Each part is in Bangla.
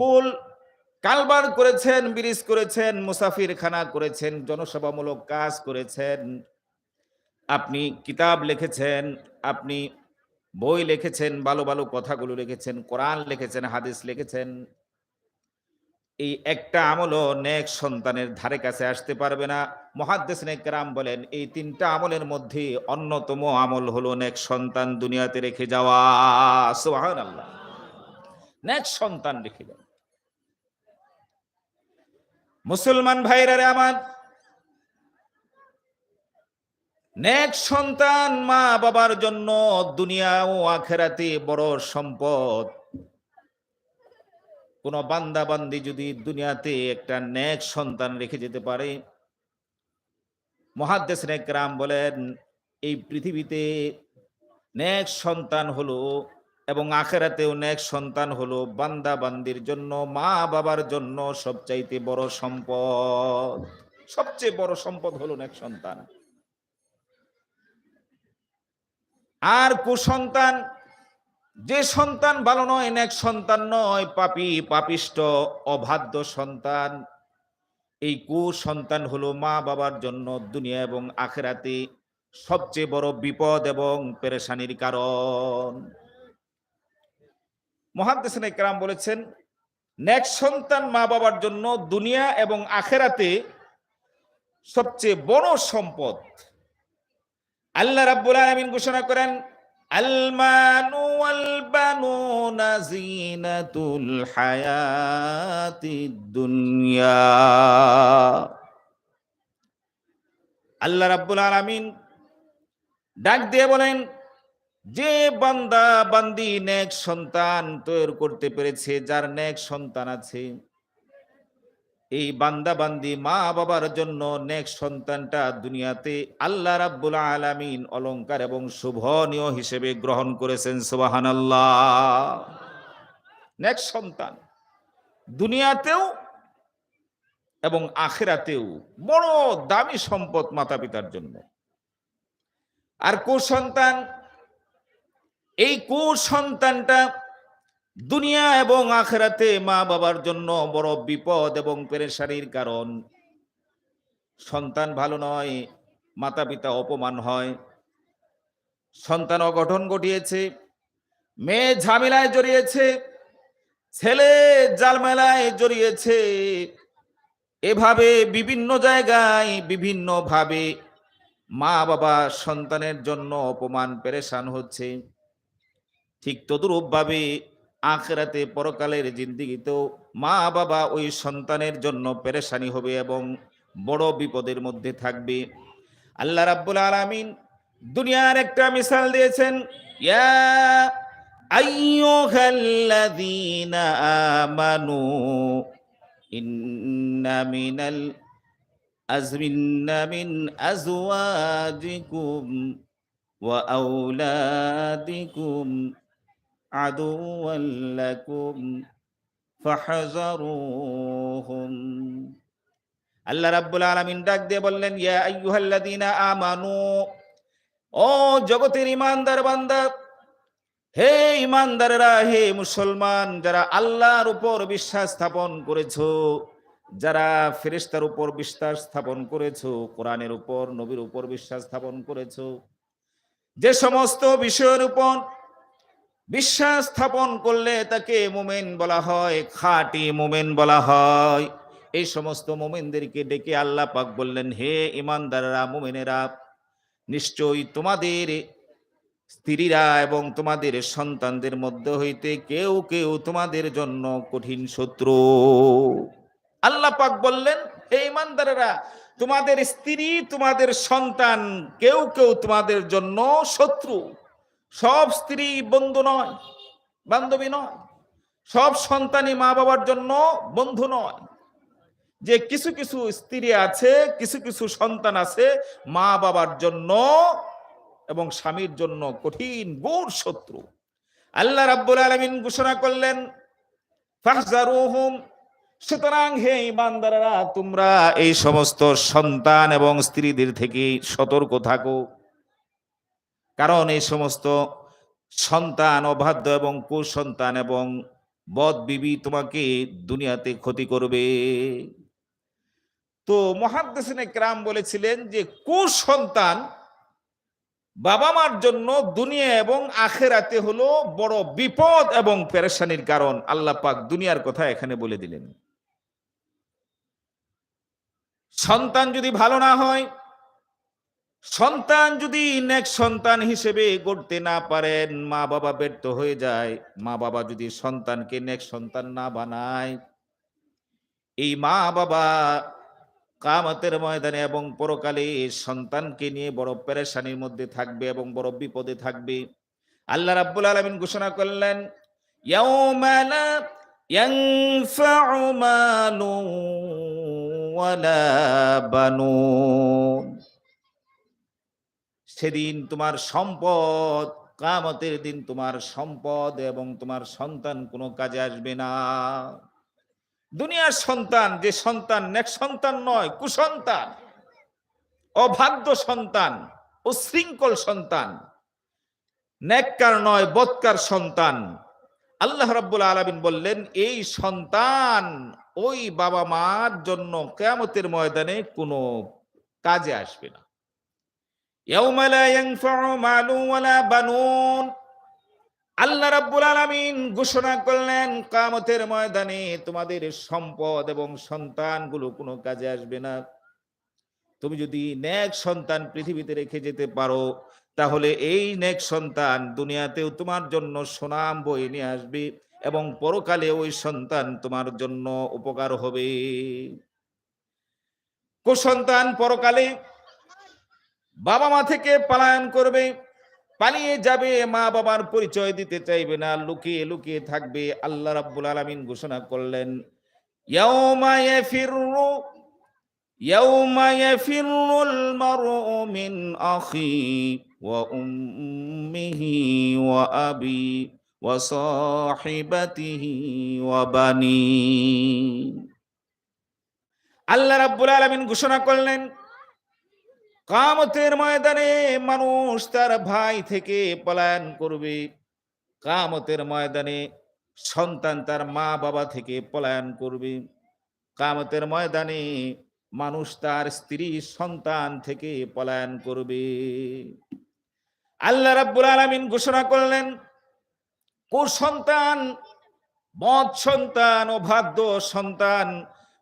পুল কালবার করেছেন, ব্রিজ করেছেন মুসাফির খানা করেছেন জনসেবামূলক কাজ করেছেন। আপনি কিতাব লিখেছেন, আপনি বই লিখেছেন, ভালো ভালো কথাগুলো লিখেছেন, কোরআন লিখেছেন, হাদিস লিখেছেন। এই একটা আমলও নেক সন্তানের ধারে কাছে আসতে পারবে না। মহাদ্দেশ নেকরাম বলেন, এই তিনটা আমলের মধ্যে অন্যতম আমল হলো নেক সন্তান দুনিয়াতে রেখে যাওয়া। সোহান আল্লাহ নেক সন্তান রেখে যাওয়া। মুসলমান ভাইরা রে আমার। নেক সন্তান মা বাবার জন্য দুনিয়া ও আখেরাতে বড় সম্পদ। কোন বান্দা বান্দি যদি দুনিয়াতে একটা নেক সন্তান রেখে যেতে পারে। মহাদেশ নেক রাম বলেন, এই পৃথিবীতে নেক সন্তান হলো এবং আখেরাতেও নেক সন্তান হলো বান্দা বান্দির জন্য, মা বাবার জন্য সবচাইতে বড় সম্পদ। সবচেয়ে বড় সম্পদ হলো নেক সন্তান। আর কুসন্তান, যে সন্তান ভালো নয়, নেক সন্তান নয়, পাপি পাপিষ্ট অবাধ্য সন্তান। এই কুসন্তান হলো মা বাবার জন্য দুনিয়া এবং আখেরাতে সবচেয়ে বড় বিপদ এবং পেরেশানির কারণ। মহাদ্দেশন একরাম বলেছেন, নেক সন্তান মা বাবার জন্য দুনিয়া এবং আখেরাতে সবচেয়ে বড় সম্পদ। আল্লাহ রাব্বুল আলামিন ঘোষণা করেন ওয়াল বানুনা জিনাতুল হায়াতিদ দুনিয়া। আল্লাহ রাব্বুল আলামিন ডাক দিয়ে বলেন যে বান্দা বান্দি নেক সন্তান তৈরি করতে পেরেছে, যার নেক সন্তান আছে, এই বান্দা বান্দি মা বাবার জন্য নেক সন্তানটা দুনিয়াতে আল্লাহ রাব্বুল আলামিন অলংকার এবং শুভনীয় হিসেবে গ্রহণ করেছেন, সুবহানাল্লাহ। নেক সন্তান দুনিয়াতেও এবং আখেরাতেও বড় দামি সম্পদ মাতা পিতার জন্য। আর কুসন্তান এই কুসন্তানটা দুনিয়া এবং আখেরাতে মা বাবার জন্য বড় বিপদ এবং পেরেশানির কারণ। সন্তান ভালো নয় মাতা পিতা অপমান হয়। সন্তান অগঠন ঘটিয়েছে, মেয়ে ঝামেলায় জড়িয়েছে, ছেলে জালমেলায় জড়িয়েছে। এভাবে বিভিন্ন জায়গায়, বিভিন্নভাবে মা বাবা সন্তানের জন্য অপমান, পেরেশান হচ্ছে। ঠিক তদুরূপভাবে আখেরাতে পরকালের জিন্দিগিতেও মা বাবা ওই সন্তানের জন্য পেরেশানি হবে এবং বড় বিপদের মধ্যে থাকবে। আল্লাহ রাব্বুল আলামিন দুনিয়ার একটা মিসাল দিয়েছেন, ইয়া আইয়ুহাল্লাযীনা আমানু ইন্না মিনাল মিন আজওয়াজিকুম ওয়া আওলাদিকুম عدوا لكم فاحذروهم আল্লাহ রাব্বুল আলামিন ডাক দিয়ে বললেন ইয়া আইয়ুহাল্লাযীনা আমানু ও জগতের ইমানদার বান্দা হে ইমানদারেরা হে মুসলমান যারা আল্লাহর উপর বিশ্বাস স্থাপন করেছো যারা ফেরেশতার উপর বিশ্বাস স্থাপন করেছো কোরআনের উপর নবীর উপর বিশ্বাস স্থাপন করেছো যে সমস্ত বিষয়ের উপর বিশ্বাস স্থাপন করলে তাকে মোমেন বলা হয়, খাটি মোমেন বলা হয়। এই সমস্ত মোমেনদেরকে ডেকে আল্লাহ পাক বললেন, হে ইমানদাররা, মোমেনেরা, নিশ্চয়ই তোমাদের স্ত্রীরা এবং তোমাদের সন্তানদের মধ্যে হইতে কেউ কেউ তোমাদের জন্য কঠিন শত্রু। আল্লাহ পাক বললেন, হে ইমানদারেরা, তোমাদের স্ত্রী, তোমাদের সন্তান কেউ কেউ তোমাদের জন্য শত্রু। সব স্ত্রী বন্ধু নয়, বান্ধবী নয়, সব সন্তানই মা বাবার জন্য বন্ধু নয়। যে কিছু কিছু স্ত্রী আছে, কিছু কিছু সন্তান আছে মা বাবার জন্য এবং স্বামীর জন্য কঠিন গুর শত্রু। আল্লাহ রাব্বুল আলামিন ঘোষণা করলেন সুতরাং হে ইমানদারেরা তোমরা এই সমস্ত সন্তান এবং স্ত্রীদের থেকে সতর্ক থাকো। কারণ এই সমস্ত সন্তান অবাধ্য এবং কুসন্তান এবং বদ বিবি তোমাকে দুনিয়াতে ক্ষতি করবে। তো মহাদ্দেশিনে ক্রাম বলেছিলেন যে কুসন্তান বাবা মার জন্য দুনিয়া এবং আখেরাতে হলো বড় বিপদ এবং পেরেশানির কারণ। আল্লাহ পাক দুনিয়ার কথা এখানে বলে দিলেন। সন্তান যদি ভালো না হয় সন্তান যদি নেক সন্তান হিসেবে গড়তে না পারেন মা বাবা ব্যর্থ হয়ে যায়। মা বাবা যদি সন্তানকে নেক সন্তান না বানায়, এই মা বাবা কামতের ময়দানে এবং পরকালে সন্তানকে নিয়ে বড় পেরেশানির মধ্যে থাকবে এবং বড় বিপদে থাকবে। আল্লাহ রাব্বুল আলামিন ঘোষণা করলেন, ইয়াউমা লা ইয়ানফাউ মালুন ওয়ালা বানুন। সেদিন তোমার সম্পদ কামতের দিন তোমার সম্পদ এবং তোমার সন্তান কোনো কাজে আসবে না। দুনিয়ার সন্তান, যে সন্তান নেক সন্তান নয়, কুসন্তান, অভাগ্য সন্তান, উশৃঙ্খল সন্তান, নেককার নয়, বৎকার সন্তান। আল্লাহ রাব্বুল আলামিন বললেন, এই সন্তান ওই বাবা মার জন্য কেয়ামতের ময়দানে কোনো কাজে আসবে না ইয়াউমা লা ইয়ানফাউ মালুন ওয়ালা বানুন আল্লাহ রাব্বুল আলামিন ঘোষণা করলেন, কিয়ামতের ময়দানে তোমাদের সম্পদ এবং সন্তানগুলো কোনো কাজে আসবে না। তুমি যদি নেক সন্তান পৃথিবীতে রেখে যেতে পারো, তাহলে এই ন্যাক সন্তান দুনিয়াতেও তোমার জন্য সুনাম বয়ে নিয়ে আসবে এবং পরকালে ওই সন্তান তোমার জন্য উপকার হবে। কুসন্তান পরকালে বাবা মা থেকে পলায়ন করবে, পালিয়ে যাবে, মা বাবার পরিচয় দিতে চাইবে না, লুকিয়ে লুকিয়ে থাকবে, আল্লাহ রাব্বুল আলামিন ঘোষণা করলেন মিন আবি ওয়া আল্লাহ রাব্বুল আলামিন ঘোষণা করলেন কামতের ময়দানে মানুষ তার ভাই থেকে পলায়ন করবে। কামতের ময়দানে সন্তান তার মা বাবা থেকে পলায়ন করবে। কামতের ময়দানে মানুষ তার স্ত্রী, সন্তান থেকে পলায়ন করবে। আল্লাহ রাব্বুল আলামিন ঘোষণা করলেন, কুসন্তান মদ সন্তান অবাধ্য সন্তান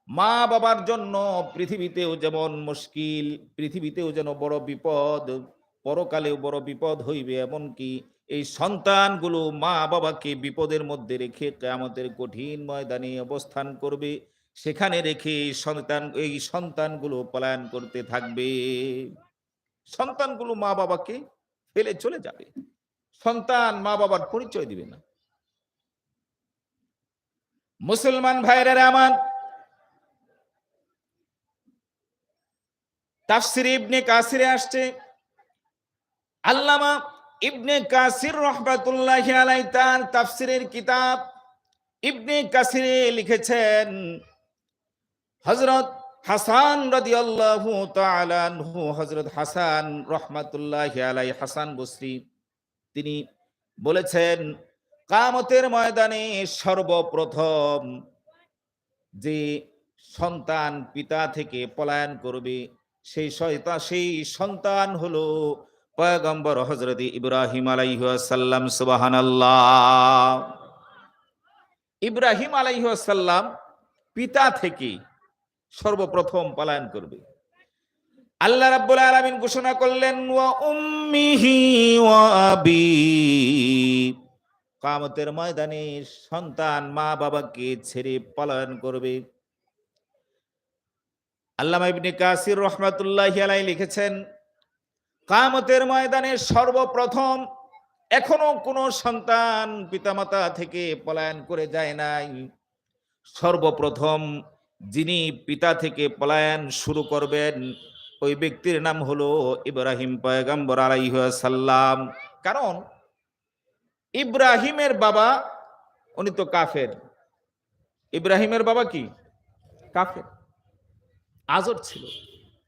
মা বাবার জন্য পৃথিবীতেও যেমন মুশকিল, পৃথিবীতেও যেন বড় বিপদ, পরকালেও বড় বিপদ হইবে এমনকি এই সন্তানগুলো মা বাবাকে বিপদের মধ্যে রেখে কেয়ামতের কঠিন ময়দানে অবস্থান করবে। সেখানে রেখে সন্তান, এই সন্তানগুলো পলায়ন করতে থাকবে। সন্তানগুলো মা বাবাকে ফেলে চলে যাবে। সন্তান মা বাবার পরিচয় দিবে না। মুসলমান ভাইরা আমার তাফসির ইবনে কাসিরে আসছে। আল্লামা ইবনে কাসির রহমাতুল্লাহ আলাই তার তাফসিরের কিতাব ইবনে কাসিরে লিখেছেন, হযরত হাসান রাদিয়াল্লাহু তাআলা আনহু, হযরত হাসান রহমাতুল্লাহ আলাই হাসান বসরি, তিনি বলেছেন, কামতের ময়দানে সর্বপ্রথম যে সন্তান পিতা থেকে পলায়ন করবে সেই শয়তান সেই সন্তান হলো পয়গম্বর হজরত ইব্রাহিম আলাইহাল্লাম সুবাহান ইব্রাহিম আলাইহাল্লাম পিতা থেকে সর্বপ্রথম পলায়ন করবে। আল্লাহ রাব্বুল আলামিন ঘোষণা করলেন, ওয়া উম্মিহি ওয়া আবি। কামতের ময়দানে সন্তান মা বাবাকে ছেড়ে পলায়ন করবে। আল্লামা ইবনে কাসির রহমাতুল্লাহ আলাই লিখেছেন, কামতের ময়দানে সর্বপ্রথম এখনও কোনো সন্তান পিতামাতা থেকে পলায়ন করে যায় নাই। সর্বপ্রথম যিনি পিতা থেকে পলায়ন শুরু করবেন, ওই ব্যক্তির নাম হলো ইব্রাহিম পয়গম্বর আলাইসাল্লাম কারণ ইব্রাহিমের বাবা, উনি তো কাফের। ইব্রাহিমের বাবা কি? কাফের। আজর ছিল।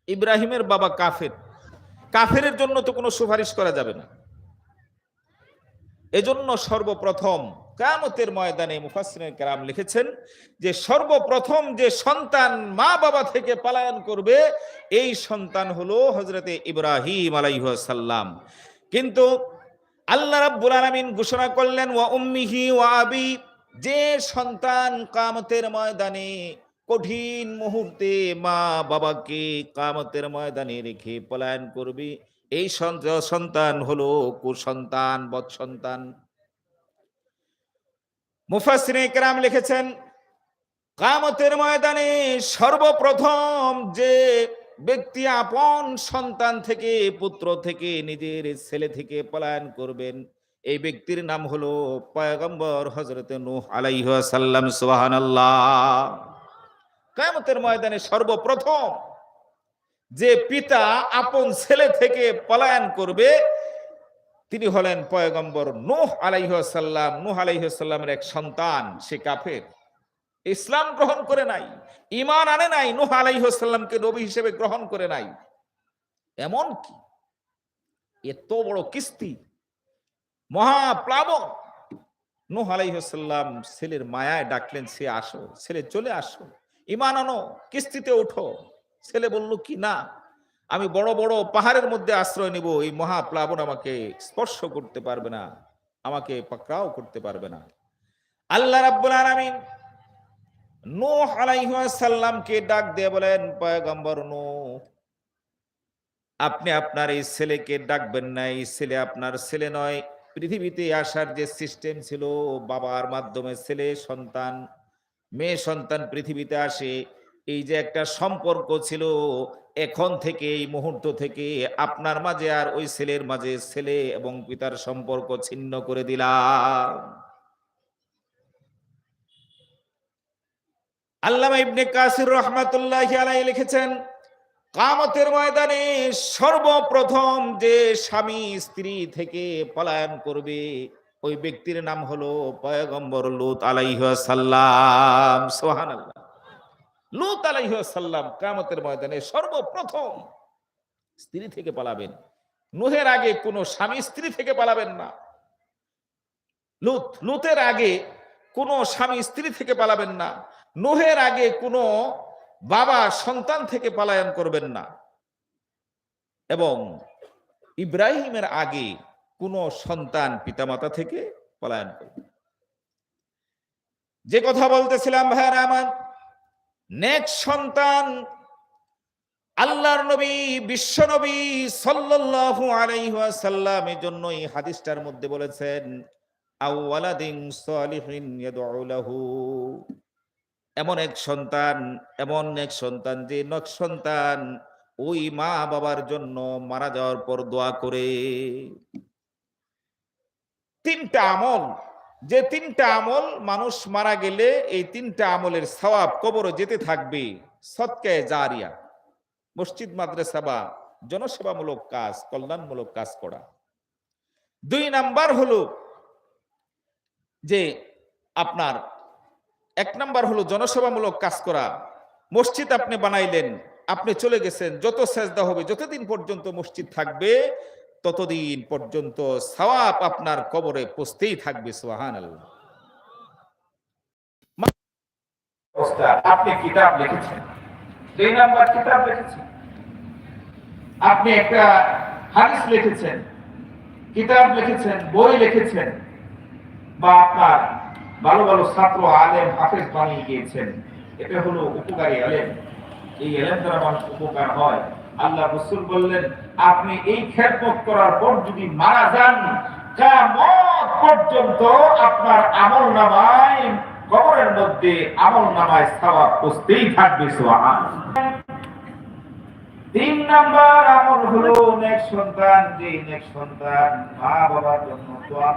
ইব্রাহিমের বাবা কাফের। কাফেরের জন্য তো কোনো সুপারিশ করা যাবে না। এজন্য সর্বপ্রথম কামতের ময়দানে মুফাসসিরিন কেরাম লিখেছেন যে, সর্বপ্রথম যে সন্তান মা বাবা থেকে পালায়ন করবে, এই সন্তান হলো হজরতে ইব্রাহিম আলাইহিস সালাম। কিন্তু আল্লাহ রাব্বুল আলামিন ঘোষণা করলেন, ওয়া উম্মিহি ওয়া আবি, যে সন্তান কামতের ময়দানে কঠিন মুহূর্তে মা বাবাকে কামতের ময়দানে রেখে পলায়ন করবে। এই সন্ত- সন্তান হলো কুসন্তান বৎ সন্তান মুফাসসিরে কেরাম লিখেছেন, কামতের ময়দানে সর্বপ্রথম যে ব্যক্তি আপন সন্তান থেকে, পুত্র থেকে, নিজের ছেলে থেকে পলায়ন করবেন, এই ব্যক্তির নাম হলো পয়গম্বর হজরত সাল্লাম সুবহানাল্লাহ। কামতের ময়দানে সর্বপ্রথম যে পিতা আপন ছেলে থেকে পলায়ন করবে, তিনি হলেন পয়গম্বর নূহ আলাইহাল্লাম নূহ আলাইহাল্লামের এক সন্তান, সে কাফের। ইসলাম গ্রহণ করে নাই ইমান আনে নাই, নূহ আলাইহাল্লামকে নবী হিসেবে গ্রহণ করে নাই। এমন কি এত বড় কিস্তি, মহাপ্লাবন, নূহ আলাইহাল্লাম ছেলের মায়ায় ডাকলেন, সে আসো, ছেলে চলে আসো। ইমান আনো, কিস্তিতে ওঠো ছেলে বলল, কি না? আমি বড় বড় পাহাড়ের মধ্যে আশ্রয় নিব। এই মহাপ্লাবন আমাকে স্পর্শ করতে পারবে না, আমাকে পাকড়াও করতে পারবে না। আল্লাহ রাব্বুল আলামিন নূহ আলাইহিস সালামকে ডাক দিয়ে বলেন, পয়গম্বর নূহ, আপনি আপনার এই ছেলেকে ডাকবেন না। এই ছেলে আপনার ছেলে নয়। পৃথিবীতে আসার যে সিস্টেম ছিল, বাবার মাধ্যমে ছেলে, সন্তান মেয়ে সন্তান পৃথিবীতে আসে, এই যে একটা সম্পর্ক ছিল, এখন থেকে, এই মুহূর্ত থেকে আপনার মাঝে আর ওই ছেলের মাঝে ছেলে এবং পিতার সম্পর্ক ছিন্ন করে দিলাম। আল্লামা ইবনে কাসির রহমাতুল্লাহ আলাই লিখেছেন, কামতের ময়দানে সর্বপ্রথম যে স্বামী স্ত্রী থেকে পলায়ন করবে ওই ব্যক্তির নাম হলো পয়গম্বর লুত আলাইহিস সোহান আল্লাহ লুত আলাইহাল্লাম কামতের ময়দানে সর্বপ্রথম স্ত্রী থেকে পালাবেন। নুহের আগে কোনো স্বামী স্ত্রী থেকে পালাবেন না। লুত, লুতের আগে কোনো স্বামী স্ত্রী থেকে পালাবেন না। নুহের আগে কোনো বাবা সন্তান থেকে পালায়ন করবেন না। এবং ইব্রাহিমের আগে কোনো সন্তান পিতামাতা থেকে পলায়ন করবেন যে কথা বলতেছিলাম ভাইয়ারা আমার নেক্সট সন্তান আল্লাহর নবী, বিশ্ব নবী সাল্লাল্লাহু আলাইহি জন্য এই হাদিসটার মধ্যে বলেছেন এমন এক সন্তান, এমন এক সন্তান যে নক সন্তান ওই মা বাবার জন্য মারা যাওয়ার পর দোয়া করে। তিনটা আমল। যে তিনটা আমল মানুষ মারা গেলে এই তিনটা আমলের সওয়াব কবরে যেতে থাকবে। সৎকে জারিয়া। মসজিদ, মাদ্রাসা বা জনসেবামূলক কাজ, কল্যাণমূলক কাজ করা। দুই নাম্বার হলো যে আপনার, এক নাম্বার হলো জনসেবামূলক কাজ করা। মসজিদ আপনি বানাইলেন, আপনি চলে গেছেন, যত সেজদা হবে, যতদিন পর্যন্ত মসজিদ থাকবে ততদিন পর্যন্ত সওয়াব আপনার কবরে পৌঁছতেই থাকবে সোহান আল্লাহ আপনি কিতাব লিখেছেন। দুই নাম্বার কিতাব লিখেছেন। আপনি একটা হাদিস লিখেছেন, কিতাব লিখেছেন, বই লিখেছেন, বা আপনার ভালো ভালো ছাত্র, আলেম, হাফেজ বানিয়ে গিয়েছেন। এটা হলো উপকারী আলেম। এই এলেম দ্বারা মানুষ উপকার হয়। আল্লাহ রসুল বললেন আপনি এই খেদমত করার পর যদি মারা যান পর্যন্ত আপনার আমল নামায়, কবরের মধ্যে আমল নামায় সওয়াব পৌঁছতেই থাকবে তিন নাম্বার আমল হলো নেক সন্তান যে নেক সন্তান মা বাবার জন্য দোয়া